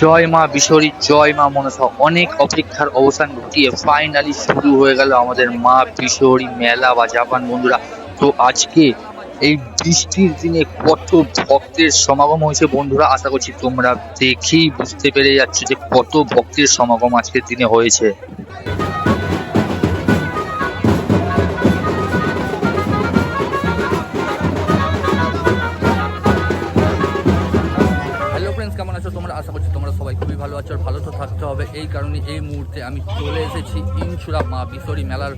জয় মা বিশরী জয় মা মনসা। অনেক অপেক্ষার অবসান ঘটিয়ে ফাইনালি শুরু হয়ে গেল আমাদের মা বিশরী মেলা বা জাপান বন্ধুরা। তো আজকে এই বৃষ্টির দিনে কত ভক্তের সমাগম হয়েছে বন্ধুরা, আশা করছি তোমরা দেখেই বুঝতে পেরে যাচ্ছ যে কত ভক্তের সমাগম আজকের দিনে হয়েছে। খুবই ভালো আছো আর ভালো তো থাকতে হবে। এই কারণে এই মুহূর্তে আমি চলে এসেছি ইনচুরা মা বিশরি মেলার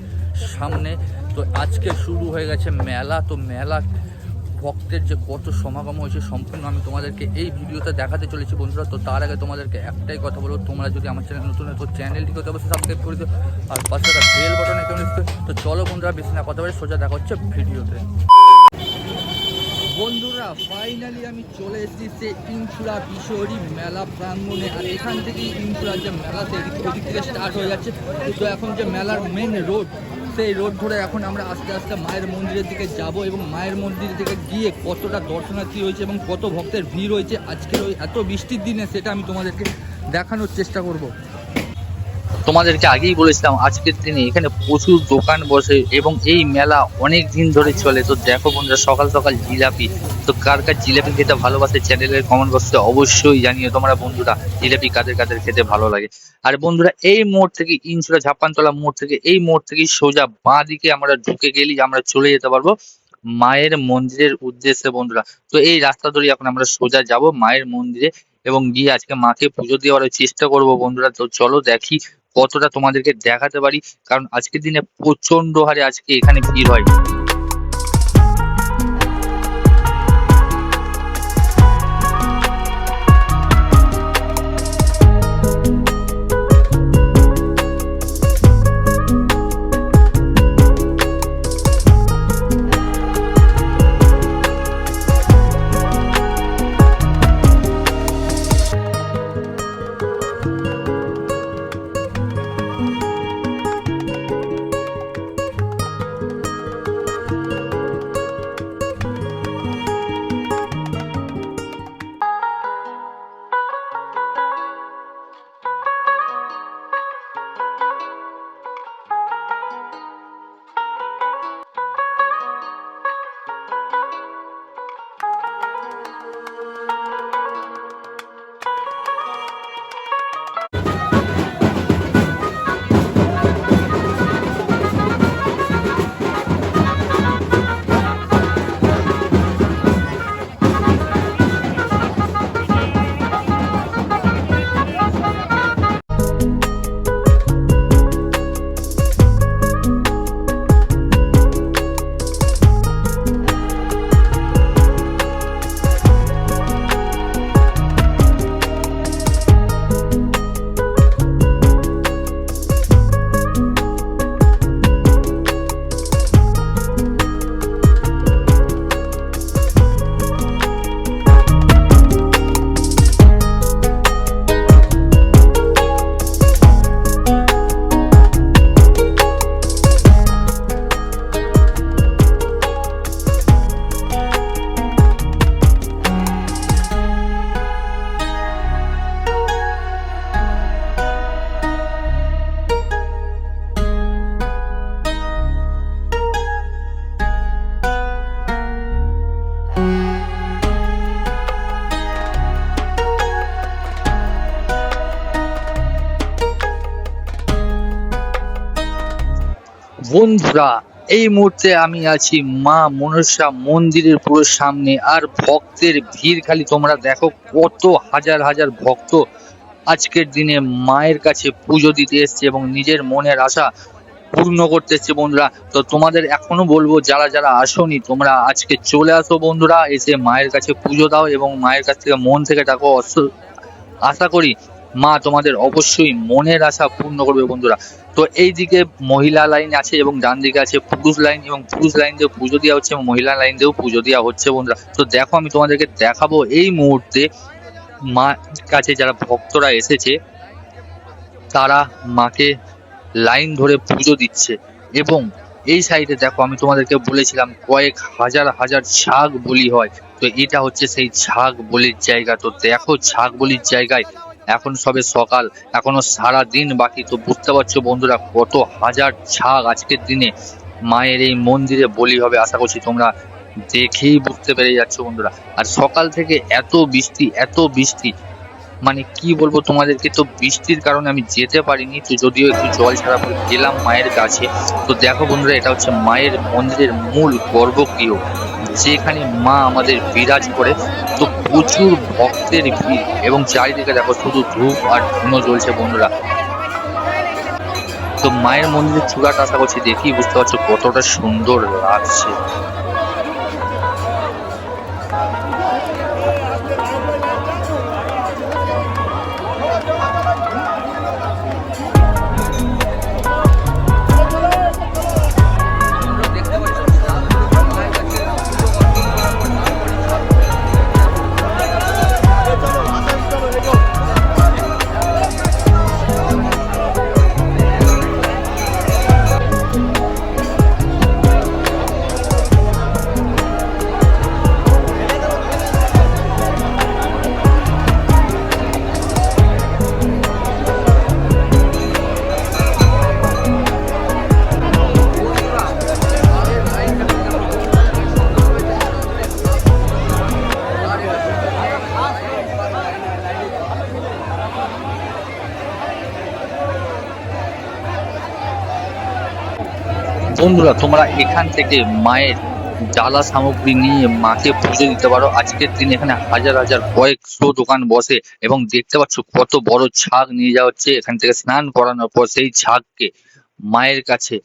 সামনে। তো আজকে শুরু হয়ে গেছে মেলা। তো মেলা ভক্তের যে কত সমাগম হয়েছে সম্পূর্ণ আমি তোমাদেরকে এই ভিডিওতে দেখাতে চলেছি বন্ধুরা। তো তার আগে তোমাদেরকে একটাই কথা বলব, তোমরা যদি আমার চ্যানেল নতুন তো চ্যানেলটিকে অবশ্যই সাবস্ক্রাইব করে দিও আর পাশে একটা বেল বাটনে কেমন তো চলো বন্ধুরা, বেশি না কথা বলে সোজা দেখা হচ্ছে ভিডিওতে। বন্ধুরা ফাইনালি আমি চলে এসেছি সে ইনচুরা কিশোরী মেলা প্রাঙ্গণে। আর এখান থেকেই ইনচুরার যে মেলা থেকে স্টার্ট হয়ে যাচ্ছে। তো এখন যে মেলার মেন রোড সেই রোড ধরে এখন আমরা আস্তে আস্তে মায়ের মন্দিরের দিকে যাব এবং মায়ের মন্দির থেকে গিয়ে কতটা দর্শনার্থী হয়েছে এবং কত ভক্তের ভিড় হয়েছে, আজকের ওই এত বৃষ্টির দিনে, সেটা আমি তোমাদেরকে দেখানোর চেষ্টা করব। তোমাদেরকে আগেই বলেছিলাম, আজকের দিনে এখানে প্রচুর দোকান বসে এবং এই মেলা অনেক দিন ধরে চলে। তো দেখো বন্ধুরা, সকাল সকাল জিলাপি। তো কার কার জিলাপি খেতে ভালোবাসে চ্যানেলের কমেন্ট বক্সে অবশ্যই জানিয়ে তোমরা বন্ধুরা, জিলাপি কাদের কাদের খেতে ভালো লাগে। আর বন্ধুরা, এই মোড় থেকে ইনসুরা ঝাপানতলা মোড় থেকে, এই মোড় থেকে সোজা বাঁ দিকে আমরা ঢুকে গেলি আমরা চলে যেতে পারব মায়ের মন্দিরের উদ্দেশ্যে বন্ধুরা। তো এই রাস্তা ধরে এখন আমরা সোজা যাব মায়ের মন্দিরে এবং গিয়ে আজকে মাকে পুজো দেওয়ার চেষ্টা করব বন্ধুরা। তো চলো দেখি কতটা তোমাদেরকে দেখাতে পারি? কারণ আজকের দিনে প্রচণ্ড হারে আজকে এখানে ভিড় হয়। বন্ধুরা, এই মুহূর্তে আমি আছি মা মনসা মন্দিরের পুরো সামনে, আর ভক্তের ভিড় খালি তোমরা দেখো কত হাজার হাজার ভক্ত আজকের দিনে মায়ের কাছে পুজো দিতে এসছে এবং নিজের মনের আশা পূর্ণ করতে এসছে বন্ধুরা। তো তোমাদের এখনও বলব, যারা যারা আসোনি, তোমরা আজকে চলে আসো বন্ধুরা, এসে মায়ের কাছে পুজো দাও এবং মায়ের কাছ থেকে মন থেকে ডাকো আশা করি মা তোমাদের অবশ্যই মনের আশা পূর্ণ করবে বন্ধুরা। তো এই দিকে মহিলা লাইন আছে এবং ডান দিকে আছে পুরুষ লাইন এবং পুরুষ লাইন দিয়ে পুজো দেওয়া হচ্ছে এবং মহিলা লাইন দিয়েও পুজো দেওয়া হচ্ছে বন্ধুরা। তো দেখো আমি তোমাদেরকে দেখাবো এই মুহূর্তে মা কাছে যারা ভক্তরা এসেছে, তারা মাকে লাইন ধরে পুজো দিচ্ছে এবং এই সাইডে দেখো আমি তোমাদেরকে বলেছিলাম কয়েক হাজার হাজার ছাগ বলি হয়। তো এটা হচ্ছে সেই ছাগ বলির জায়গা। তো দেখো ছাগ বলির জায়গায় এখন সবে সকাল, এখনও সারা দিন বাকি। তো বুঝতে পারছ বন্ধুরা, কত হাজার ছাগ আজকের দিনে মায়ের এই মন্দিরে বলি হবে, আশা করছি তোমরা দেখেই বুঝতে পেরে যাচ্ছ বন্ধুরা। আর সকাল থেকে এত বৃষ্টি এত বৃষ্টি মানে কি বলব তোমাদেরকে, তো বৃষ্টির কারণে আমি যেতে পারিনি, তো যদিও একটু জল ছাড়া পরে গেলাম মায়ের কাছে। তো দেখো বন্ধুরা, এটা হচ্ছে মায়ের মন্দিরের মূল গর্ভগৃহ, যেখানে মা আমাদের বিরাজ করে। তো প্রচুর ভক্তের ভিড় এবং চারিদিকে দেখো শুধু ধূপ আর ধুনো জ্বলছে বন্ধুরা। তো মায়ের মন্দিরের চূড়াটা আশা করছি দেখি বুঝতে পারছ কতটা সুন্দর লাগছে। বন্ধুরা, তোমরা এখান থেকে মায়ের জ্বালা সামগ্রী নিয়ে মাকে পুজো দিতে পারো। আজকের দিন এখানে হাজার হাজার কয়েকশো দোকান বসে এবং দেখতে পাচ্ছ কত বড় ছাগ নিয়ে যাওয়া হচ্ছে। এখান থেকে স্নান করানোর পর সেই ছাগকে মায়ের কাছে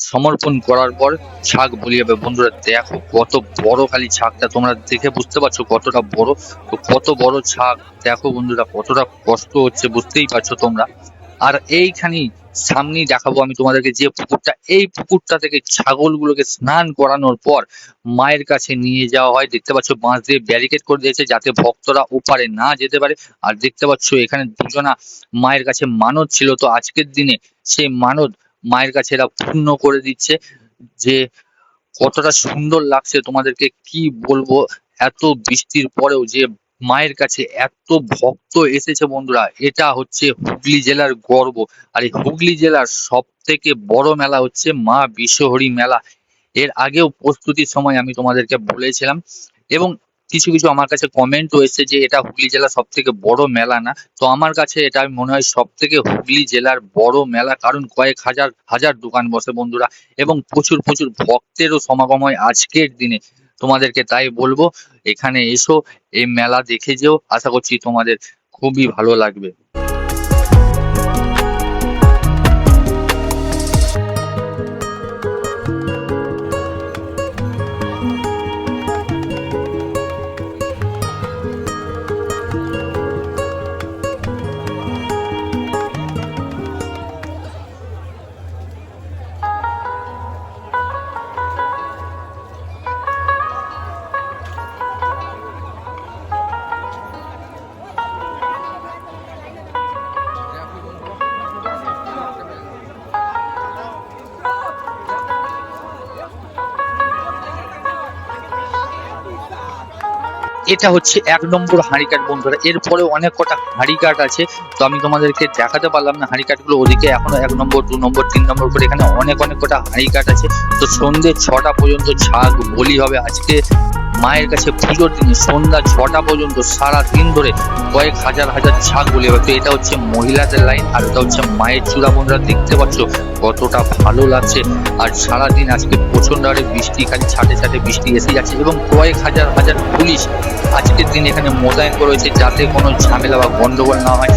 সমর্পণ করার পর ছাগ বলি যাবে। বন্ধুরা, দেখো কত বড় খালি ছাগটা। তোমরা দেখে বুঝতে পারছ কতটা বড়। তো কত বড় ছাগ। দেখো বন্ধুরা, কতটা কষ্ট হচ্ছে, বুঝতেই পারছ তোমরা। আর এইখানে সামনেই দেখাবো আমি তোমাদেরকে যে পুকুরটা, এই পুকুরটা থেকে ছাগলগুলোকে স্নান করানোর পর মায়ের কাছে নিয়ে যাওয়া হয়। দেখতে পাচ্ছ, বাঁশ দিয়ে ব্যারিকেড করে দিয়েছে যাতে ভক্তরা ওপারে না যেতে পারে। আর দেখতে পাচ্ছ, এখানে দুজনা মায়ের কাছে মানত ছিল। তো আজকের দিনে সেই মানত মায়ের কাছে এরা পূর্ণ করে দিচ্ছে যে কতটা সুন্দর লাগছে। তোমাদেরকে কি বলব, এত বৃষ্টির পরেও যে মায়ের কাছে এত ভক্ত এসেছে বন্ধুরা, এটা হচ্ছে হুগলি জেলার গর্ব। আর এই হুগলি জেলার সব থেকে বড় মেলা হচ্ছে মা বিশ্বহরি মেলা। এর আগেও প্রস্তুতির সময় আমি তোমাদেরকে বলেছিলাম এবং কিছু কিছু আমার কাছে কমেন্টও এসেছে যে এটা হুগলি জেলার সব থেকে বড় মেলা না। তো আমার কাছে এটা মনে হয় সব থেকে হুগলি জেলার বড় মেলা, কারণ কয়েক হাজার হাজার দোকান বসে বন্ধুরা এবং প্রচুর প্রচুর ভক্তেরও সমাগম হয় আজকের দিনে। তোমাদেরকে তাই বলব, এখানে এসো, এই মেলা দেখে যেও। আশা করছি তোমাদের খুবই ভালো লাগবে। এটা হচ্ছে এক নম্বর হাঁড়ি কাঠ বন্ধুরা। এরপরে অনেক কটা হাঁড়ি কাঠ আছে। তো আমি তোমাদেরকে দেখাতে পারলাম না হাঁড়ি কাঠগুলো ওদিকে এখনও এক নম্বর, দু নম্বর, তিন নম্বর করে এখানে অনেক অনেক কটা হাঁড়ি কাঠ আছে। তো সন্ধ্যে ছটা পর্যন্ত ছাগ বলি হবে আজকে। মায়ের কাছে পুজোর দিনে সন্ধ্যা ছটা পর্যন্ত সারা দিন ধরে কয়েক হাজার হাজার ছাগ বলে তো এটা হচ্ছে মহিলাদের লাইন আর এটা হচ্ছে মায়ের চূড়া বন্ধুরা দেখতে পাচ্ছ কতটা ভালো লাগছে। আর সারাদিন আজকে প্রচণ্ড হারে বৃষ্টি, খালি ছাটে ছাটে বৃষ্টি এসে যাচ্ছে এবং কয়েক হাজার হাজার পুলিশ আজকের দিন এখানে মোতায়েন করা হয়েছে যাতে কোনো ঝামেলা বা গন্ডগোল না হয়।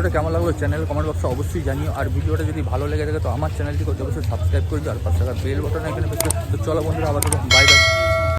ভিডিওটা কেমন লাগল চ্যানেল কমেন্ট বক্সে অবশ্যই জানিও। আর ভিডিওটা যদি ভালো লেগে থাকে তো আমার চ্যানেলটি করতে অবশ্যই সাবস্ক্রাইব করে দিও আর পাশে বেল বাটন এখানে চলো বন্ধুরা, আবার বাই বাই